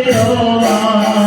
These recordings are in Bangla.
আমরি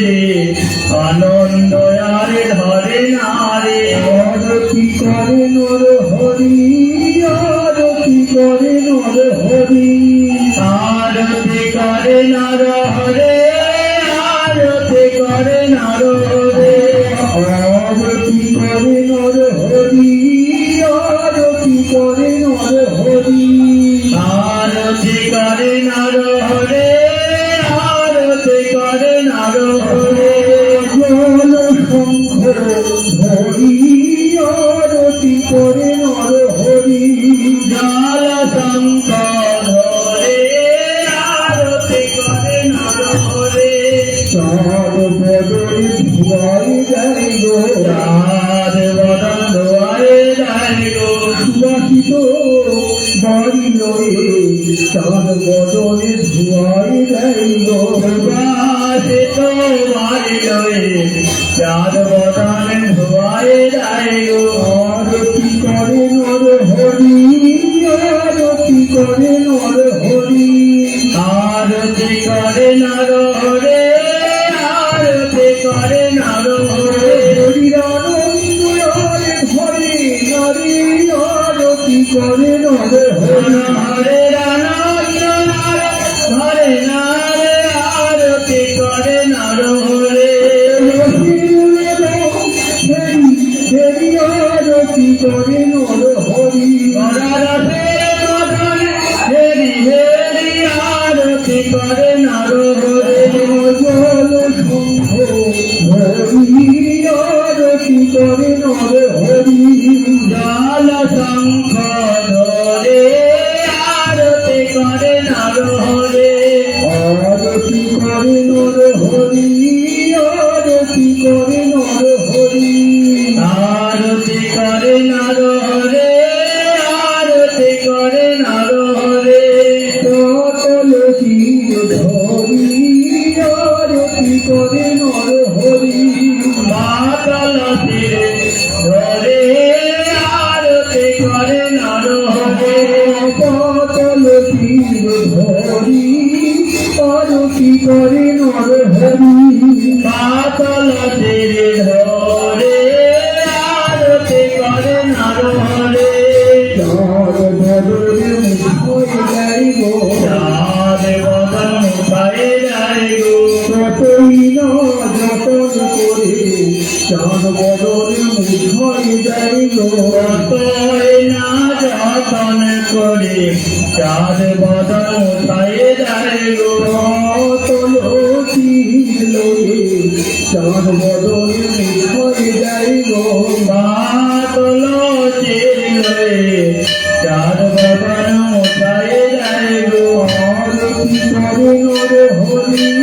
রে আনন্দ আর ধরে না রে। কি করে? সব পদই ভুলাই যাই গো আর বদন দোয়ারে যাই গো সুবাসিত বাড়ি লয়ে তার বদনে ধুয়াই যাই গো সুবাসিত বাড়ি লয়ে তার বদনে ধুয়াই যাই গো কি করে নর হরি আর কি করে নর lloré. করে চাঁদ বাদা উঠায় যায় গো চাঁদ বদল করে যাই গো মাতল চাঁদ বাদা উঠায় যায় গো হরি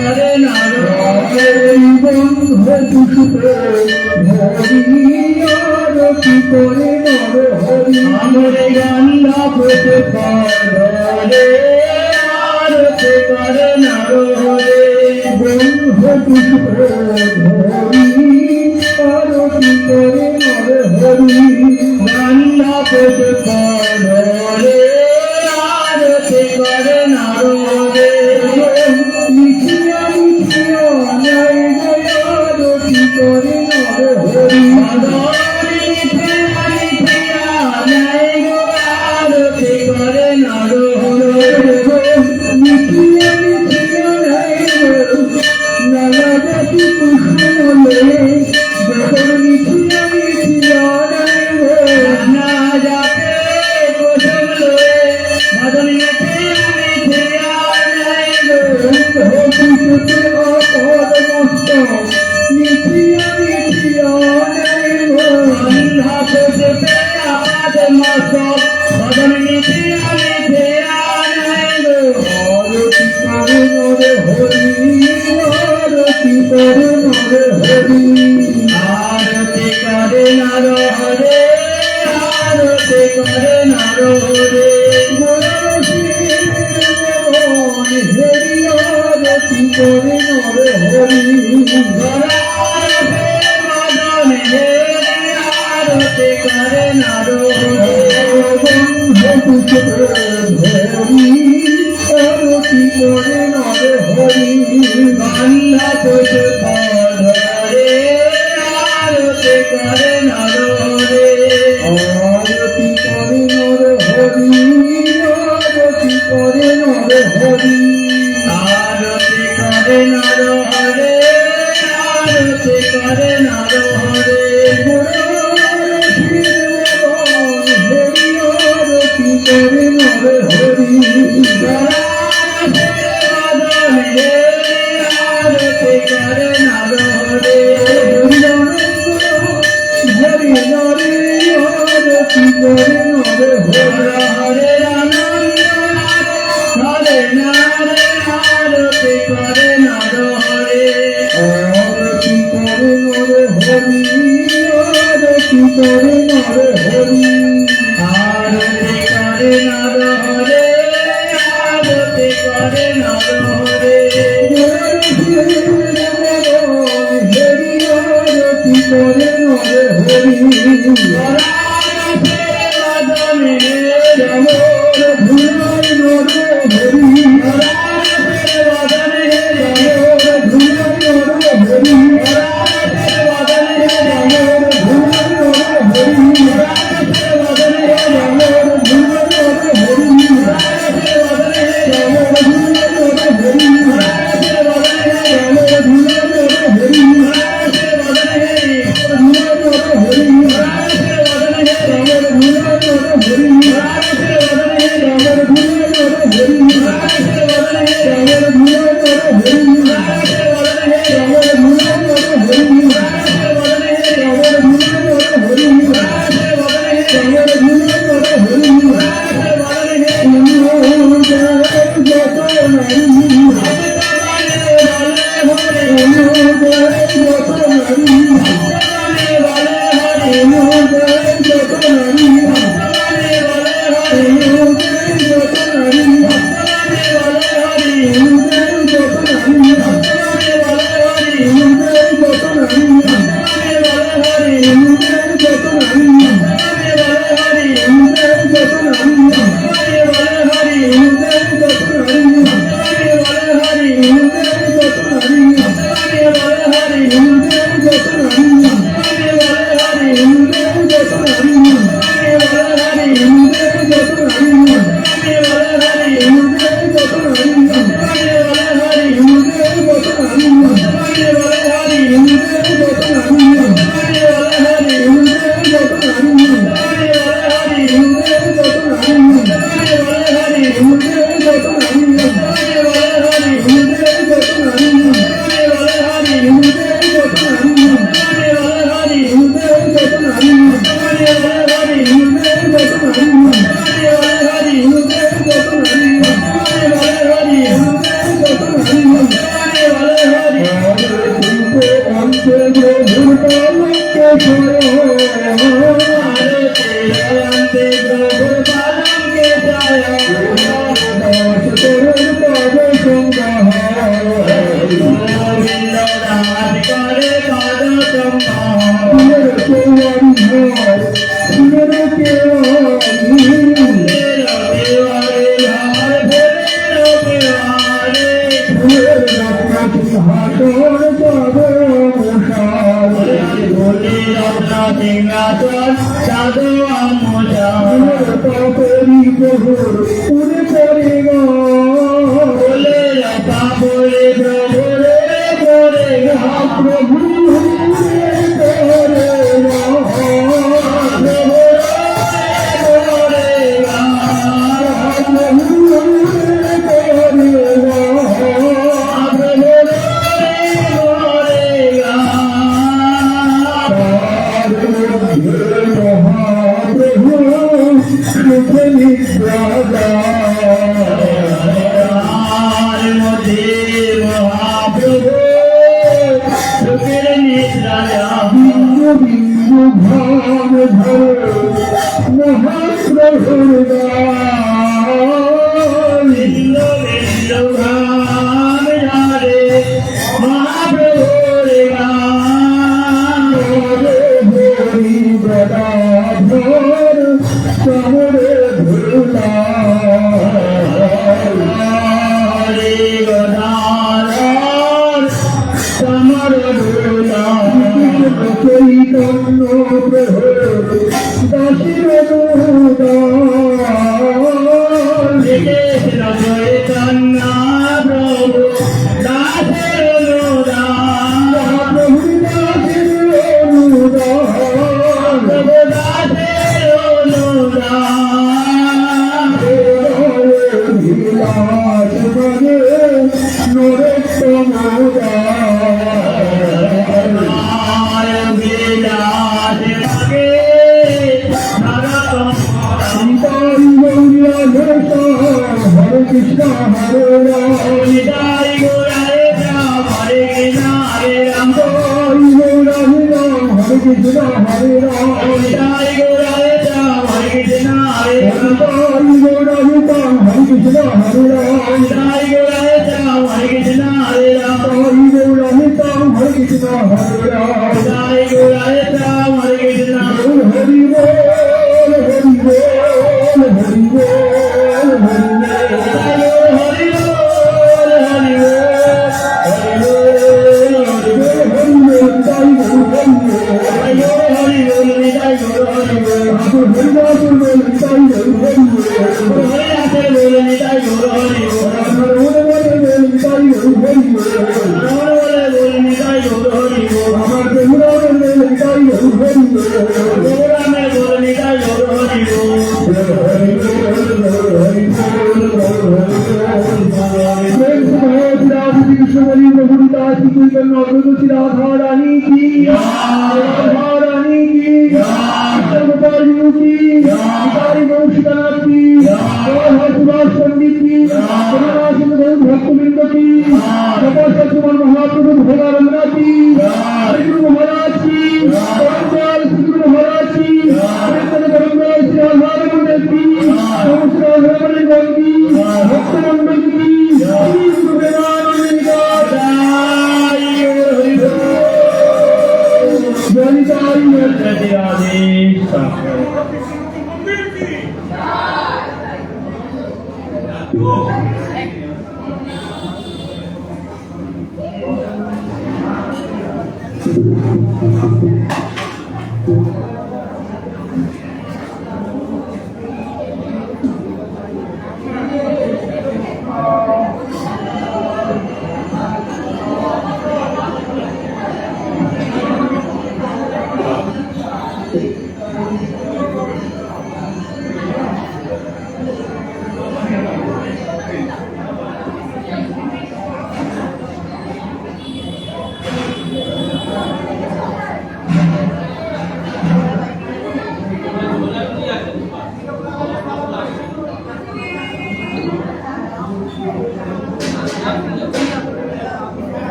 করে না বন্ধু দুঃখিত কি করে হরি আমার রান্না করতে পারে আর সে করে না হরে বন্ধু দুঃখিত হরি আর কি করে হরি রান্না করতে পারে আর সে করে করে